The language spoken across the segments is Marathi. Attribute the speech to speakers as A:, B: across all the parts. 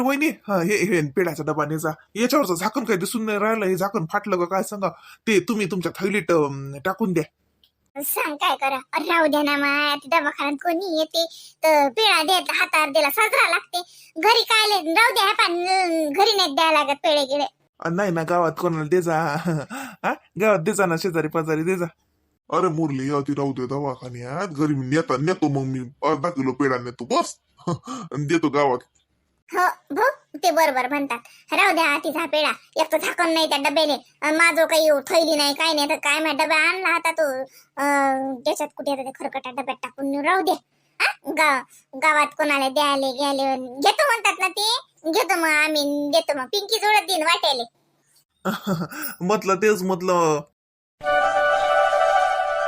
A: अरे वहिनी. हा, हे हे पेढ्याचा डबा नेजा. याच्यावरचं झाकण काय दिसून नाही राहिलं हे झाकण फाटलं का काय सांगा? ते तुम्ही तुमच्या थैलीत अं, टाकून द्या.
B: सांग काय करा? अरे राहू द्या ना माय. आता दवाखान्यात कोणी येते तर पेढा देत हातावर दिला साजरा लागते. घरी काय राहू द्या पण घरी नाही द्यायला लागत पेढे गिळे
A: अं, नाही ना गावात कोणाला देजा? हा? गावात देजा ना शेजारी पाजारी देजा.
C: अरे मुरली अति राहू दे दवाखान्यात. घरी मी नेता नेतो मग मी. अर्धा किलो पेढा नेतो बस. आणि देतो गावात.
B: हो भाऊ ते बरोबर म्हणतात. राहू द्या तिचा पेडा एक तर झाकण नाही त्या डब्याने. माझं काही थैली नाही काय नाही. तर काय माझ्या डबा आणला होता तो? अं, त्याच्यात कुठे ते खरकटा डब्यात टाकून राहू दे. गाव गावात कोणाला द्यायले घ्यायले घेतो म्हणतात ना ते? घेतो मग आम्ही देतो मग. पिंकी जोडत देईन वाटायले.
A: म्हटलं तेच म्हटलं.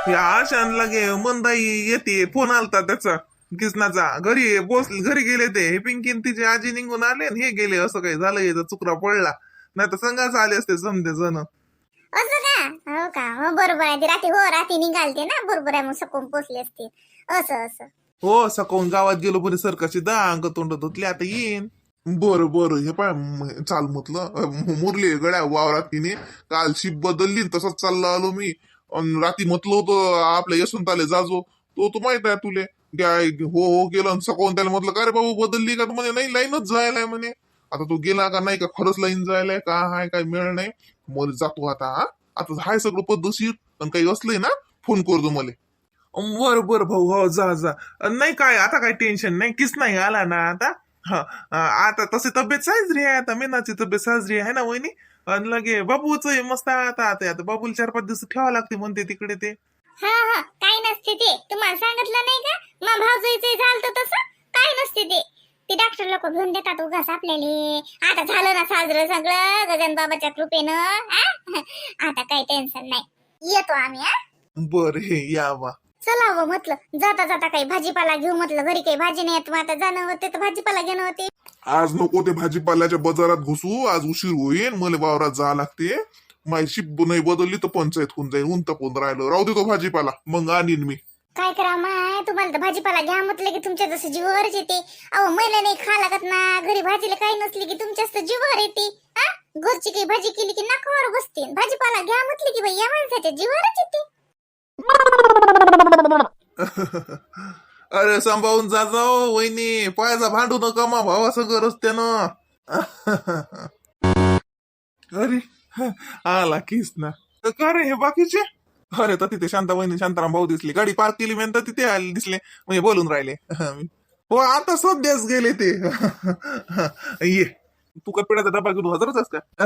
A: हे आशान लगे मंदाई येते. फोन आलता त्याचा. किसनाचा घरी बोस घरी गेले ते. हे पिंकीन तिची आजी निघून आले आणि हे गेले. असं काही झालं याचा चुकरा पडला. नाही तर संघाच आले असते समजे जण.
B: असं का? हो का? हो बरोबर आहे. ते रात्री हो रात्री निघालते ना. बरोबर आहे मग सकून पोचले असते. असं असं.
A: हो सकाळून गावात गेलो पण सरकारची दहा अंग तोंड धुतली. आता येईन.
C: बरं बरं. हे पाय म- चाल म्हटलं. मुरली गड्या वावरात तिने. काल शिप बदलली न तसंच चालला आलो मी. अन रात्री म्हटलं होतं आपल्या यशवंत आले जाजो. तो तो माहीत आहे तुले. काय हो हो गेलं आणि सकाळून त्याला म्हटलं का रे बाबू बदलली का? तर म्हणे नाही लाईनच जायलाय म्हणे. आता तो गेला का नाही का? खरंच लाईन जायलाय का? हाय काय मिळ नाही. मग जातो आता हा? आता हाय सगळं पद्धतशीर आणि काही असलंय ना फोन करतो मला.
A: बर बर भाऊ हो जा जा. अन नाही काय आता काय टेन्शन नाही किस नाही आला ना आता? हा आता तशी तब्येत साजरी आहे आता मेनाची तब्येत साजरी आहे ना वहिनी? आणि लगे बाबूच मस्त आहे आता आता आता बाबूला चार पाच दिवस ठेवा लागते म्हणते तिकडे ते.
B: हा हा काय नसते ते. तुम्हाला सांगितलं नाही का? मग भाऊजाईचं झालं तसं काय नसते ते. ते डॉक्टर लोक घेऊन देतात उगाच आपल्याला. आता झालं ना साजरं सगळं गगन बाबाच्या कृपेनं हा? आता काही टेन्शन नाही. येतो आम्ही हा
A: बर हे या बा.
B: चला व म्हटलं. जाता जाता काही भाजीपाला घेऊ म्हटलं. घरी काही भाजी नाही येत मग आता जाणं होते तर भाजीपाला घेणं होते.
C: आज नको ते भाजीपाल्याच्या बाजारात घुसू. आज उशीर होईल. मला वावरात जा लागते. माझी शिप नाही बदलली तर पंचायत होऊन जाईल. ऊन तपून राहिलं. राहू दे तो भाजीपाला. मग आणीन मी.
B: काय करा माय तुम्हाला तर भाजीपाला घ्या म्हटलं की तुमच्या जसं जीवावरच येते. अहो महिला नाही खा लागत ना. घरी भाजीला काही नसली की तुमच्याच तर जीवावर येते. हा? घरची काही भाजी केली की नाकावर बसते. भाजीपाला घ्या म्हटलं की बाई या माणसाच्या जीवावरच येते.
A: अरे सांभाळून जा जाओ वहिनी. पायाचा भांडू नका मा भावा सगळं रस्त्यानं. अरे आला किस ना तर का रे हे बाकीचे? अरे तर तिथे शांता वहिनी शांताराम भाऊ दिसले. गाडी पार्क केली मी तर तिथे आले दिसले. म्हणजे बोलून राहिले. हो आता सध्याच गेले ते. ये. तू काय डबा घेऊन हजरच का?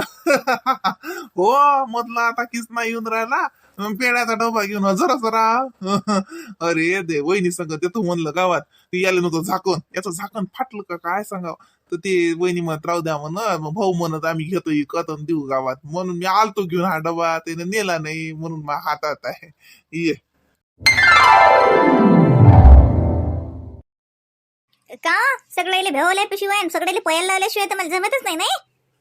A: हो मधला आता किस नाही येऊन राहिला. पेड्याचा डबा घेऊन हजर राहा. अरे दे वहिनी सांगत ते तू म्हणलं गावात. ती यायला नव्हतं झाकण. याचं झाकण फाटलं का? काय सांगाव? तर ते वहिनी म्हणत राहू द्या म्हणून मग भाऊ म्हणत आम्ही घेतो विकत देऊ गावात. म्हणून मी आलतो घेऊन हा डबा त्याने नेला नाही म्हणून मा हातात आहे. ये.
B: का? सगळ्याले भेवल्या शिवाय सगळ्याले पयाला लावल्याशिवाय तर मला जमतच नाही नाही?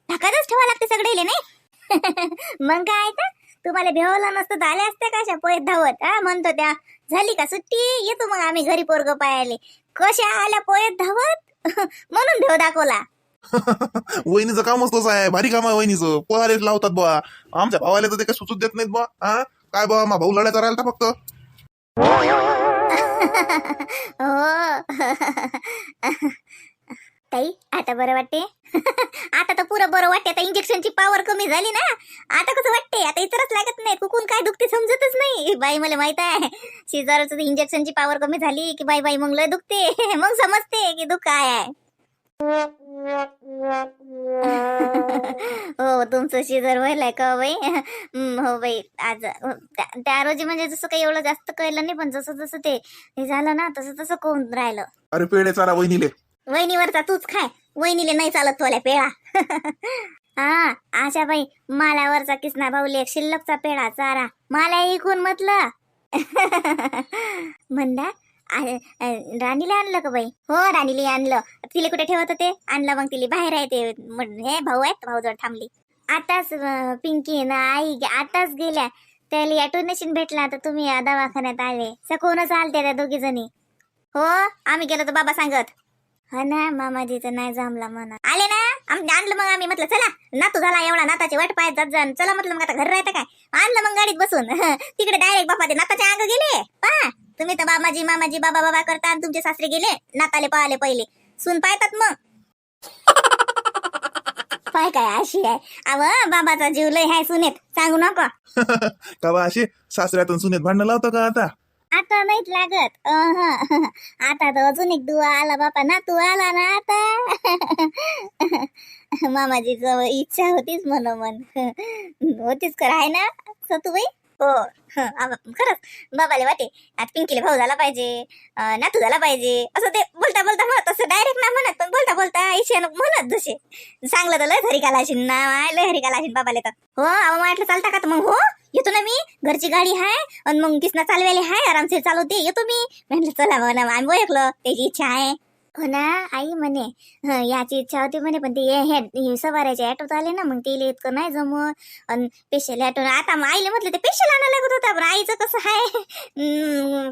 B: ढकातच ठेवा लागते सगळ्याले नाही? मग काय तर? तुम्हाला भेवलं नसतं तर आल्या असत्या का अशा पोयत धावत? हा म्हणतो त्या. झाली का सुट्टी? येतो मग आम्ही घरी पोरग पायाले. कशा आल्या पोयत धावत? म्हणून भेव दाखवला.
A: वहिनीचं कामच तसं आहे भारी काम आहे वहिनीचं. पोहारेच लावतात बा आमच्या भावाला तर ते काय सुचत देत नाहीत बा हा? काय बा मा भाऊ लढायचा राहिला फक्त.
B: हो. ताई आता बरं वाटते आता तर पुरं बरं वाटते आता इंजेक्शनची पॉवर कमी झाली ना. आता कसं वाटते आता इतरच लागत नाही. कुकून काय दुखते समजतच नाही. बाई मला माहीत आहे. शेजारचं इंजेक्शनची पॉवर कमी झाली की बाई बाई मग लय दुखते. मग समजते की दुःख काय आहे. हो तुमचं शेजार व्हायलाय का बाई हो बाई. आज त्या- त्या रोजी म्हणजे जसं काही एवढं जास्त कळलं नाही पण जसं जसं ते हे झालं ना तसं तसं कोण राहिलं?
A: अरे पेढे चारा वहिनीले.
B: वहिनीवरचा तूच खाय. वहिनीले नाही चालत थोड्या पेळा हा आशा बाई मालावरचा किसना भाऊले शिल्लकचा पेढा चारा. मला इकून म्हटलं. म्हणला राणीला आणलं का बाई? हो राणीला आणलं. तिला कुठे ठेवत होते? आणलं मग तिला. बाहेर आहे ते हे भाऊ आहेत भाऊजवळ थांबली. आताच पिंकी ना आई गे- आताच गेल्या. त्याला ॲटोनेशन भेटला तर तुम्ही दवाखान्यात आले. सकूनच आलते त्या दोघी जणी हो आम्ही गेलो तर बाबा सांगत. हा ना मामाजीचं नाही जमला म्हणा. आले ना? आम आणलं मग आम्ही म्हटलं चला. नातू झाला एवढा नाताची वाट पाहत जात जाण चला म्हटलं मग आता घर राहतं काय? आणलं मग गाडीत बसून. तिकडे डायरेक्ट बापा ते नाताच्या अंग गेले. पा तुम्ही तर मामाजी मामाजी बाबा बाबा करता आणि तुमचे सासरे गेले. नाताले पाहिले पहिले. सून पाहतात मग. पाय काय अशी आहे. अव बाबाचा जीव लय हाय सुनेत. सांगू नका.
A: का बा असे सासऱ्यातून सुनेत भांडणं लावतो का आता?
B: आता नाहीत लागत. अहं. आता तर अजून एक दुवा आला बापा. ना तू आला ना आता. मामाजीच इच्छा होतीच म्हणून होतीच कर आहे ना सतुबाई? हो. आबा- खरंच. बाबाले वाटे आज पिंकीले भाऊ झाला पाहिजे नातू झाला पाहिजे. असं ते बोलता बोलता म्हणत असं डायरेक्ट ना म्हणत पण बोलता बोलता इच्छा म्हणत जसे. चांगलं तर लय हरी काला ना लय हरी काला बाबाले तर. हो आवा म्हटलं चालता का तर मग? हो येतो ना मी घरची गाडी आहे आणि मग किसना चालवायला आहे आरामशीर चालवते येतो मी. म्हटलं चला हो, म्हणा आम्ही ओळखलं त्याची इच्छा आहे. हो ना आई म्हणे हं, याची इच्छा होती म्हणे पण ते हे- हे- ऑटोत आले ना मग तिला इतकं नाही जमत. आणि पेशल ऑटो आता मग आईले म्हटलं ते पेशल आणायला लागत होता पण आईचं कसं आहे?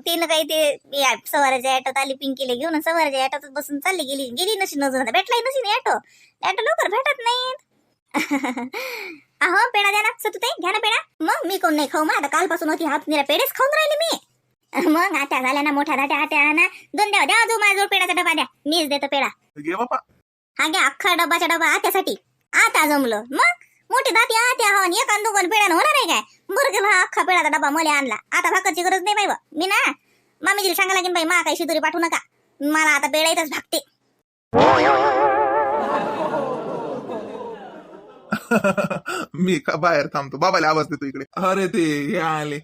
B: तिनं काही ते या सवाराच्या ऑटोत आली पिंकीला घेऊन आणि सवाराच्या ऑटोत बसून चालली गेली गेली नशी नजर आता भेटलाही नशी ऑटो ऑटो लवकर भेटत नाहीत. अहो पेडा द्या ना सतू घ्या ना पेडा मग मी कोण नाही खाऊ मग आता कालपासून होती हात निरा पेढेच खाऊन राहिले मी. मग आता झाल्या ना मोठ्या दाट्या आट्या ना. दोन द्या द्या जो माझ्याजवळ पेढाचा डबा द्या. मीच देतो
A: घे बापा.
B: हा घ्या अख्खा डब्बाचा डबा आत्यासाठी. आता जमलं. मग? मोठी दाती आत्या हो आणि एका दोघं पेढ्यानं होणार आहे काय? बरं गेला हा अख्खा पेढाचा डबा मला आणला. आता भाकरची गरज नाही बाई बा. मी ना मामीजीला सांगा लागेल बाई मा काही शिदुरी पाठवू नका. मला आता पेढा इथंच भागते.
A: मी का बाहेर थांबतो? बाबाला आवाज देतो इकडे. अरे ते हे आले.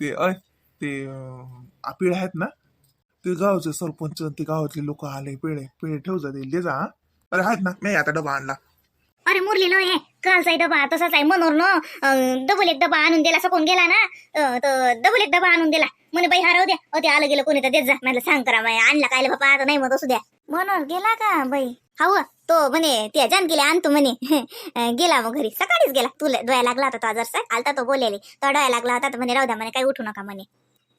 A: ते अय. ते अं, आ, पिढे आहेत ना ते गावचे सरपंच ते गावातले लोक आले पिढे पिढे ठेव जा दे जा हा. अरे आहेत ना मी आता डबा आणला.
B: अरे मुरली हे कालचा डबा तसाच आहे मनोर न डबल एक डबा आणून दिला सकून गेला ना तर डबल एक डबा आणून दिला. म्हणे बाई हरव द्या. अ ते आलं गेलं कोणी तर देत जा म्हटलं सांग करा बाई आणला काय बाबा आता नाही मग असू द्या. मनोर गेला का बाई? हाव तो म्हणे त्या जानकीला आणतो म्हणे गेला मग घरी. सकाळीच गेला तुला डोळ्या लागला होता तो जरसा आलता तो बोलेले तो डोळ्या लागला होता तर म्हणे राहू द्या म्हणे काही उठू नका म्हणे.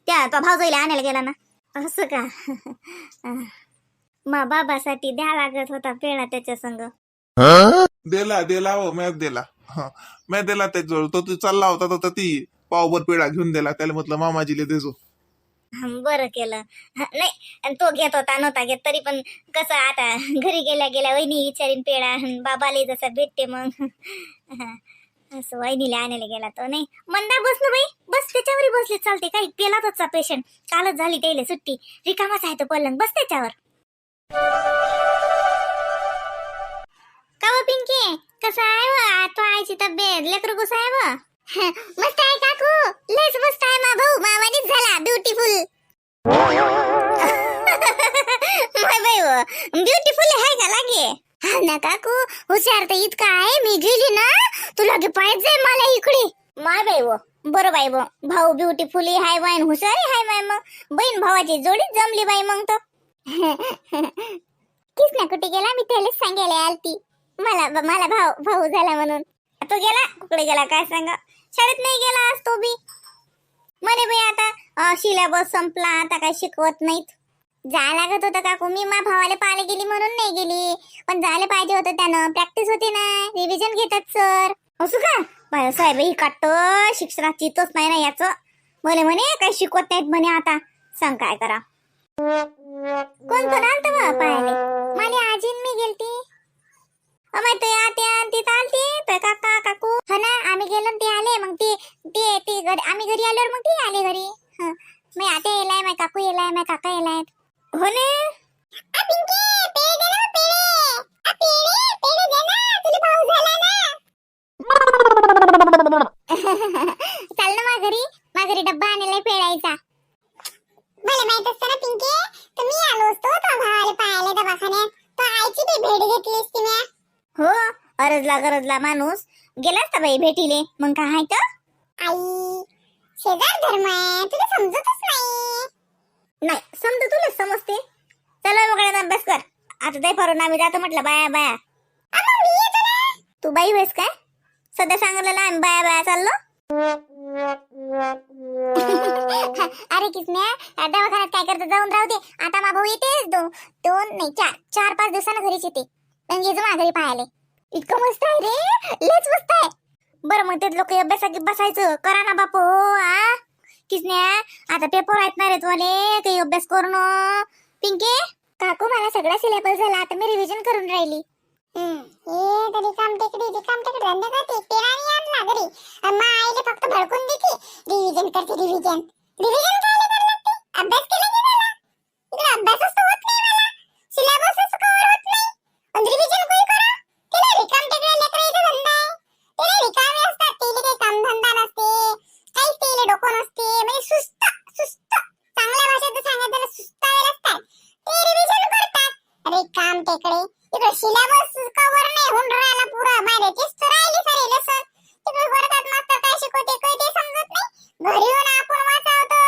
B: त्या तो भाऊजाईला आणायला गेला ना. असं का? अं, मा बाबासाठी द्या लागत होता पेढा त्याच्या संग.
A: दिला दिला हो मॅच दिला. मॅच दिला त्याच्याजवळ. तो ती चालला होता तर ती पावभर पेढा घेऊन दिला. त्याला म्हटलं मामाजीले देजो
B: बरं केलं. नाही आणि तो घेत होता नव्हता घेत तरी पण कसं आता घरी गेल्या गेल्या वहिनी विचारीन पेडा हं, बाबाले जसं भेटते मग. असं वहिनीला आणायला गेला तो नाही. मंदा बस ना बाई. बस त्याच्यावरही बसले चालते काही पेला तोचा पेशंट कालच झाली त्याला सुट्टी. रिकामाच आहे तो पलंग. बस त्याच्यावर. का व पिंकी? कसं आहे व? तो आईची तब्येत. लेकरू कसं आहे व? मस्त आहे काकू. लेच मस्त आहे मा भाऊ. मामानीच झाला. ब्युटिफुल माय बाई ब्युटिफुल आहे का लागे? हा ना काकू हुशार तर इतका आहे मी गेली ना तुला की पाहिजे मला इकडे. माय बाई व बरं बाई व भाऊ ब्युटीफुली हाय बाई हुशारी हाय बाई मग. बहीण भावाची जोडीच जमली बाई मग तो. किस ना कुठे गेला? मी त्यालाच सांगायला आलती. मला मला भाऊ भाऊ झाला म्हणून. तो गेला? कुकडे गेला? काय सांगा? शाळेत नाही गेला आज तो बी. म्हणे बाई आता सिलेबस संपला आता काय शिकवत नाहीत. जा लागत होतं काकू. मी मा भावाला पाहायला गेली म्हणून नाही गेली. पण जायला पाहिजे होतं त्यानं. प्रॅक्टिस होती ना. रिव्हिजन घेतात सर असू का? बाय साहेब ही काटत शिक्षणात चितच नाही ना याचं. म्हणे म्हणे काही शिकवत नाहीत म्हणे आता. सांग काय करा. कोण कोण आलत बा पाहायला? माझी आजी मी गेलती. अमाय ते आत्या ती तर काका काकू. हा ना आम्ही गेलो ते आले. मग ते ते घरी आम्ही घरी आल्यावर मग ते आले घरी. मी आत्या येलाय माय काकू येलाय माय काका येलाय हो ने? चाल ना मा घरी. मा घरी डब्बा आणलाय पेळायचा मला माहीत असतं ना पिंके? तर मी आलो असतो तो भावाला पाहायला दवाखान्यात? आईची बी भेट घेतली असती म्या हो अरजला गरजला माणूस. गेला असता बाई भेटीले? मग काय तर आई शेजार धर्म आहे तुला समजतच नाही नाही समज तुला समजते चला मग अभ्यास कर आता आम्ही जातो म्हटलं बाया बाया. तू बाई होईस काय? सध्या सांगितलं आम्ही बाया बाया चाललो. अरे किसन्या दवाखान्यात काय करतो? जाऊन राहू दे. आता मा भाऊ येतेच दोन दोन नाही चार चार पाच दिवसानं घरीच येते. म्हणजे जो घरी पाहायला.
D: इतकं मस्त आहे रे. लयच मस्त आहे. बरं मग ते लोक अभ्यासात बसायचं. करा ना बापू आ? किसन्या आता पेपर आहेत ना रे तुम्हाला काही अभ्यास करून पिंके? काकू मला सगळा सिलेबस झाला आता मी रिव्हिजन करून राहिली. हे तरी काम टेकडी रिकाम टेकडी धंदे करते पेरा नाही आणला घरी. आईले फक्त भडकून देते. रिव्हिजन करते रिव्हिजन रिव्हिजन करायला लागते अभ्यास केला की मला इकडे अभ्यासच तर होत नाही मला सिलेबसच कव्हर होत नाही आणि रिव्हिजन कोई करा तिला रिकाम टेकड्या लेकरायचा धंदा आहे तिला रिकामे असतात तिला काही काम धंदा नसते काहीच तिला डोकं नसते म्हणजे सुस्त सुस्त चांगल्या भाषेत सांगायचं तर सुस्तावे असतात ते रिव्हिजन करतात रिकाम टेकडे इकडे सिलेबस कव्हर नाही होऊन राहिला पुरा मारे तेच तर राहिली सारे लेसन तिकडे वर्गात मास्तर काय शिकवते काही ते समजत नाही घरी येऊन आपण वाचावतो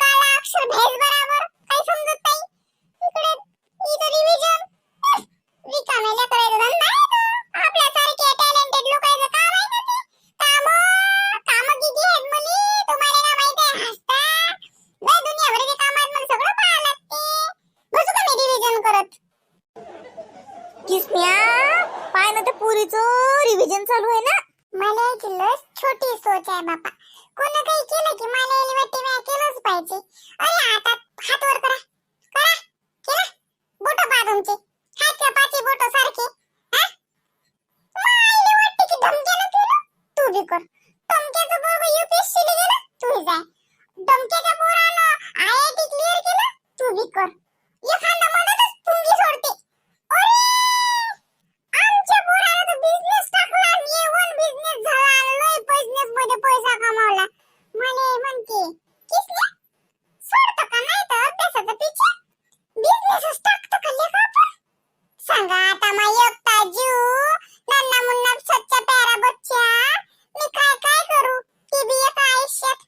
D: काळा अक्षर भेस बराबर काही समजत नाही इकडे इथं रिव्हिजन रिकामे लेकरायचं धंदा आहे तो. आपल्यासारखे टॅलेंटेड लोकांचं काम आहे ना ते काम काम किती आहेत मुली तुम्हाला ना माहिती आहे हसता लय दुनियाभराचे काम आहेत मला सगळं पाहावं लागते बसू का मी रिव्हिजन करत किसन्या पाय ना त्या पुरीचं रिव्हिजन चालू आहे ना मला लस छोटी सोच आहे बापा कोण काही केलं की मला यायला वाटते मी केलंच पाहिजे अरे हातात हात वर करा करा केला बोट पा तुमचे हात का पाची बोट सारखे हा? मायले वाटते धमक्यानं केलं तू बी कर. धमक्याचं पोरग युपीएससी ला गेलं तू जाय. धमक्याच्या पोरानं आयआयटी क्लिअर केलं तू बी कर एखादा मनातच पुंगी सोडते अरे आमच्या पोराला तर बिझनेस टाकला आणि ए वन बिझनेस झाला आणि लय बिझनेस मध्ये पैसा कमावला मला म्हणते किसने सोडतं का नाही तर अभ्यासाचा पिछे बिझनेसच टाकतं का लेका आपण सांगा आता मा एकटा जीव नन्ना मुन्ना सच्चा प्यारा बच्चा मी काय काय करू ते बी एका आयुष्यात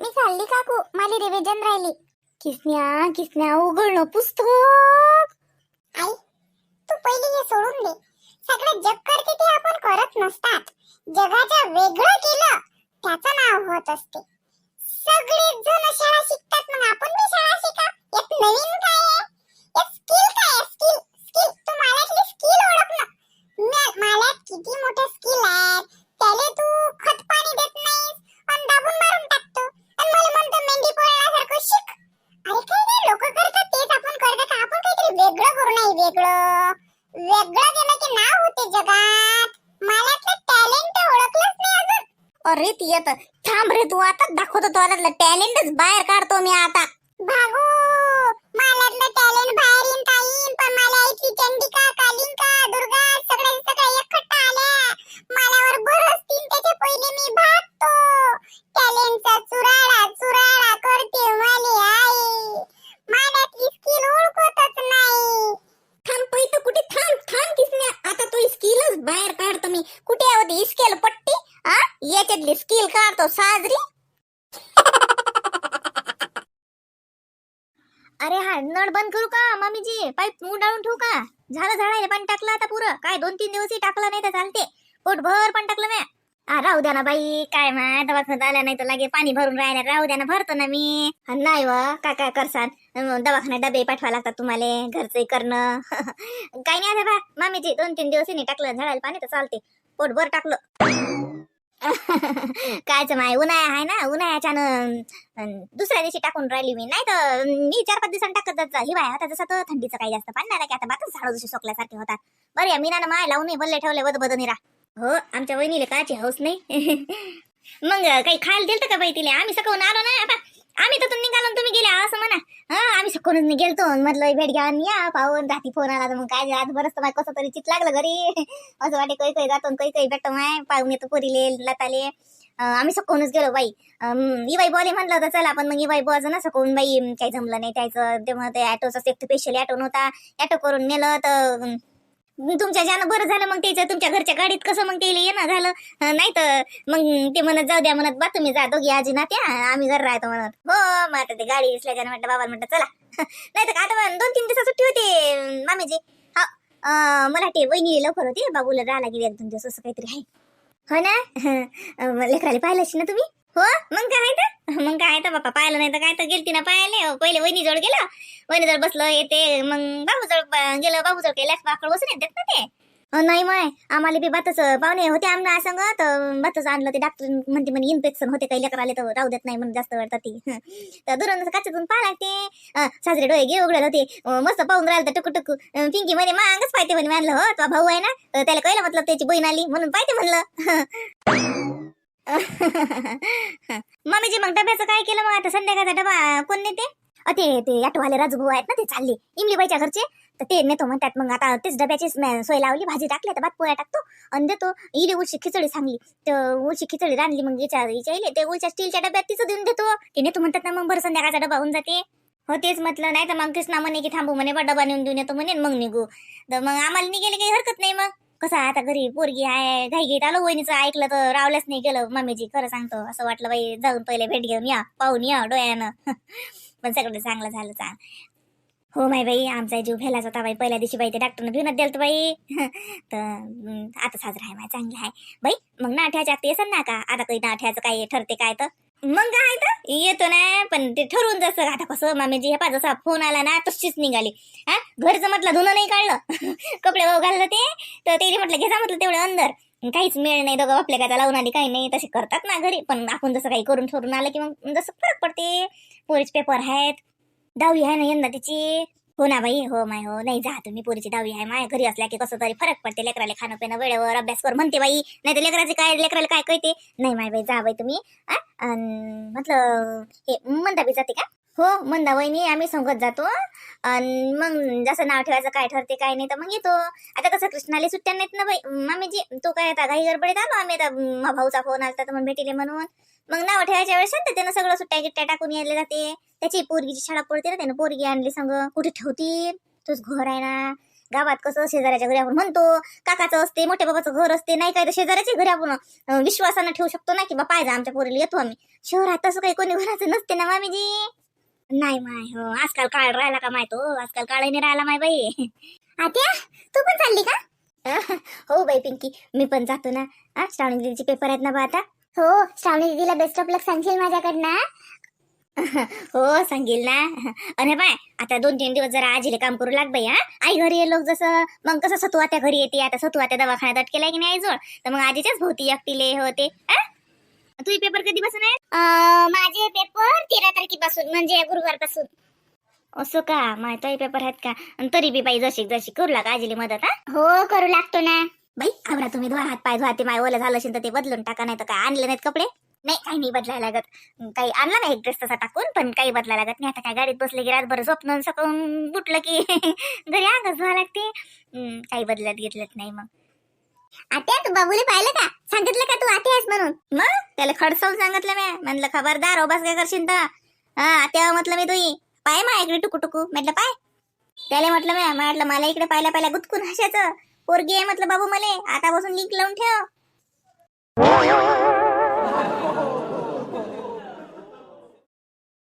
D: मी चालली काकू माझी रिव्हिजन राहिली. किसन्या किसन्या उघडलं पुस्तक. आई तू पहिले हे सोडून दे. सगळं जग करते ते आपण करत नसतात. जगाच्या वेगळं केलं त्याचं नाव होत असते. सगळेच जण शाळा शिकतात मग आपण बी शाळा शिका. एक नवीन काय आहे? एक स्किल काय आहे? स्किल स्किल तू माल्यातली स्किल ओळख ना माल्यात किती मोठे स्किल आहेत अरे ती आता थांब रे तू आता दाखवतो तो टॅलेंटच बाहेर काढतो मी आता. भागू टॅलेंट बाहेर येईन का येईन पण मला इथली चंडिका कालिंका दुर्गा आल्या. बरसतील त्याच्या पहिले मी भागतो. टॅलेंटचा चुराडा चुराडा करते माले आई. माल्यातली स्किल ओळखतच नाही. थांब पैत कुठे थांब थांब किसने आता तो स्किलच बाहेर काढतो मी. कुठे होती स्केल पट्टी आ याच्यातली स्किल काढतो साजरी. अरे हा नळ बंद करू का मामीजी? पाईप उडाळून ठेवू का? झालं झाडायला पाणी टाकलं आता पुरं. काय दोन तीन दिवसही टाकलं नाही तर चालते. पोटभर पण टाकलं नाही राहू द्या ना बाई काय माय दवाखान्यात आल्या नाही तर लागे पाणी भरून राहिल्या. राहू द्या ना भरतो ना मी. नाही व काय काय करसान? दवाखान्यात डबे पाठवा लागतात तुम्हाला घरचंही करणं. काही नाही बा मामीजी दोन तीन दिवस नाही टाकलं. झाडायला पाणी तर चालते. पोटभर टाकलं. कायच माय उन्हाळा आहे ना उन्हाळ्याच्यानं अन दुसऱ्या दिवशी टाकून राहिली मी. नाही तर मी चार पाच दिवसांनी टाकत जात हिवाळा आता जसं तर थंडीचं काही जास्त पाणी नाही की आता बातच झाडं जशी सोकल्यासारखे होतात. बरं या मीनानं माय लावून बल्ले ठेवले बद बद निरा हो आमच्या वहिनीला काची हौस नाही. मग काही खायला दिलं का बाई तिला? आम्ही सकवून आलो ना आता. आम्ही तर निघालो तुम्ही गेल्या असं म्हणा. हा आम्ही सकाळून गेलतो म्हटलं भेट घ्या या पाहून रात्री फोन आला तर मग काय आज बरंच तर माय कसं तरी चित लागलं घरी. असं वाटे काही काही जातो काही काही भेटतो माय. पाहून येतो पोरीले लताले. आम्ही सकाळूनच गेलो बाई. अं, इवाई बोले म्हणलं होतं चला पण मग इवाई बोज ना सकाळून बाई काही जमलं नाही त्याचं. ते ते ॲटोचा एक स्पेशल ॲटो नव्हता. ॲटो करून नेलं तर तुमच्या ज्यानं बरं झालं मग त्याचं तुमच्या घरच्या गाडीत कसं मग त्याला येणं झालं? नाही तर मग ते म्हणत जाऊ द्या म्हणत बा तुम्ही जा दोघी आजी ना त्या आम्ही घर राहतो म्हणत. हो मग आता ते गाडी असल्याच्यानं म्हटलं बाबा म्हटलं चला. नाही तर आता दोन तीन दिवसात सुट्टी होते मामीजी. हा मला ते वहिनी लवकर होती बाबूला राहिला की एक दोन दिवस असं काहीतरी आहे. हो ना? लेकराला पाहिलं ना तुम्ही?
B: हो? मग काय तर? मग काय तर बापा पाहिलं नाही तर काय तर गेलती ना पाहिले हो, पहिले वहिनी जवळ गेलं. वहिनी जवळ बसलं येते. मग बाबू जवळ गेलं बाबू जवळ केल्यास बाकड बसून येतात ना ते. नाही माय आम्हाला बी बातच पाहुणे होते आमना सांग तर बातच आणलं ते डॉक्टर म्हणते म्हणे इन्फेक्शन होते काही लेकर आले तर राहू देत नाही म्हणून जास्त वेळ ती. तर दुरून काच्यातून पाहा लागते. साजरे डोळे घे उघडत होते. मस्त पाहून राहिलं तर टुकू टुकू पिंकी म्हणे मागच पाहिजे म्हणे मानलं हो तो भाऊ आहे ना. त्याला कळलं मतलब त्याची बहीण आली म्हणून पाहिजे म्हणलं. मम्मीजी मग डब्याचं काय केलं मग आता? संध्याकाळचा डबा कोण नेते? अ, ते ते ऑटोवाले राजूभाऊ आहेत ना ते चालले. इमलीबाईच्या घरचे. तर ते नेतो म्हणतात मग आता तेच डब्याची स्मॅ- सोय लावली भाजी टाकली तर भात पोळ्या टाकतो आणि देतो. इले उलशी खिचडी सांगली. तर उलशी खिचडी रांधली मग याच्या हिच्या इले ते उलच्या स्टीलच्या डब्यात तिचं देऊन देतो. ते नेतो म्हणतात ना मग बरं संध्याकाळचा डबा होऊन जाते. हो तेच म्हटलं नाही तर मग कृष्णा म्हणे की थांबू म्हणे बा डबा नेऊन देऊन येतो म्हणे मग निघू. तर मग आम्हाला निघेले काही हरकत नाही मग. कसं आता घरी पोरगी आहे घाई घेत आलो वहिनीचं ऐकलं तर रावलंच नाही गेलं. मम्मीजी खरं सांगतो असं वाटलं बाई जाऊन पहिले भेट घेऊन या पाहून या डोळ्यानं. पण सगळं चांगलं झालं चांग हो माय बाई आमचा जीव भेलाच होता बाई पहिल्या दिवशी बाई ते डॉक्टरनं भिवूनच दिलं बाई. तर आता साजरा आहे माय चांगलं आहे. बाई मग नाठ्याच्या ते येसन ना का? आता काही नाठ्याचं काही ठरते काय तर? मग काय तर? येतो ना पण ते ठरवून जसं आता कसं. मामेजी हे पा जसा फोन आला ना तशीच निघाली. हा? घरचं म्हटलं धुणं नाही काढलं. कपडे भाऊ घाललं ते. तर ते म्हटलं घे जा म्हटलं तेवढं अंदर. काहीच मिळ नाही दोघं आपल्या काय लावून आली काही नाही. तसे करतात ना घरी. पण आपण जसं काही करून ठरून आलं की मग जसं फरक पडते. पोरीच पेपर आहेत. दहावी आहे ना यंदा तिची. हो ना बाई हो माय हो. नाही जा तुम्ही पोरीची दहावी आहे. माय घरी असल्या की कसं तरी फरक पडते लेकराला खाणं पिणं वेळेवर अभ्यास कर म्हणते बाई. नाही तर लेकराचे काय लेकराला काय कळते? नाही माय बाई जा बाई तुम्ही. अन म्हटलं हे म्हणता बी जाते का? हो मंदा वहिनी आम्ही संगत जातो आणि मग जसं नाव ठेवायचं काय ठरते काय नाही तर मग येतो. आता कसं कृष्णाला सुट्ट्या नाहीत ना बाई. मामीजी तो काय आता घाई गडबडीत आलो आम्ही आता भाऊचा फोन आला तर मग भेटीले म्हणून. मग नाव ठेवायच्या वेळेस त्यानं सगळं सुट्ट्या गिट्ट्या टाकून यायला जाते. त्याची पोरगीची शाळा पडते ना त्यानं पोरगी आणली संग. कुठे ठेवती तूच घर आहे ना. गावात कसं शेजाऱ्याच्या घरी आपण म्हणतो काकाचं असते मोठ्या बाबाचं घर असते नाही काय तर शेजाऱ्याच्या घरी आपण विश्वासानं ठेवू शकतो ना की बा पाहिजे आमच्या पोरीला येतो आम्ही. शहरात तसं काही कोणी घराचं नसते ना मामीजी. नाही माय हो आजकाल काळ राहिला का माय तो? आजकाल काळही राहिला माय बाई. आत्या तू पण चालली का? हो बाई पिंकी मी पण जातो ना. हा श्रावणी दीदीचे पेपर आहेत ना बा आता. हो श्रावणी दीदीला बेस्ट ऑफ लक सांगशील माझ्याकडनं हो सांगेल ना. अरे बाय आता दोन तीन दिवस जरा आजीले काम करू लाग बाई हा आई घरी ये लोक जसं मग कसं सतू आत्या घरी येते आता सतू आत्या दवाखान्यात अटकेलाय की नाही आईजवळ? तर मग आजीच्याच भोवती एकटीले होते तुझे पेपर कधीपासून आहे माझे पेपर तेरा तारखेपासून म्हणजे गुरुवारपासून. असं का? माहिती पेपर आहेत का? तरी बी बाई जशी जशी करू लागा आजीली मदत हा? हो करू लागतो ना. बाई आवरा तुम्ही दोन हात पाय धुवा ते माय ओलं झालं असेल तर ते बदलून टाका नाही तर काय आणले नाहीत कपडे? नाही काही नाही बदलायला लागत. काही आणला नाही एक ड्रेस तसा टाकून पण काही बदलायला लागत नाही. आता काय गाडीत बसले की रातभर झोपणं सकाळून बुटलं की घरी आगच धुवा लागते. काही बदलत घेतलंच नाही मग. आत्या तू बाबूले पाहिलं का? सांगितलं का तू आते आहेस म्हणून? मग? त्याला खडसावून सांगितलं मी. म्हणलं खबरदार हो बस काय करशील तर. हा तेव्हा हो, म्हटलं मी तुही. पाय मा इकडे टुकू टुकू म्हटलं पाय. त्याला म्हटलं मी म्हटलं मला इकडे पाहिल्या पाहिल्या गुतकून हशाचं पोरगी आहे म्हटलं बाबू मले. आता बसून लिंक लावून ठेव.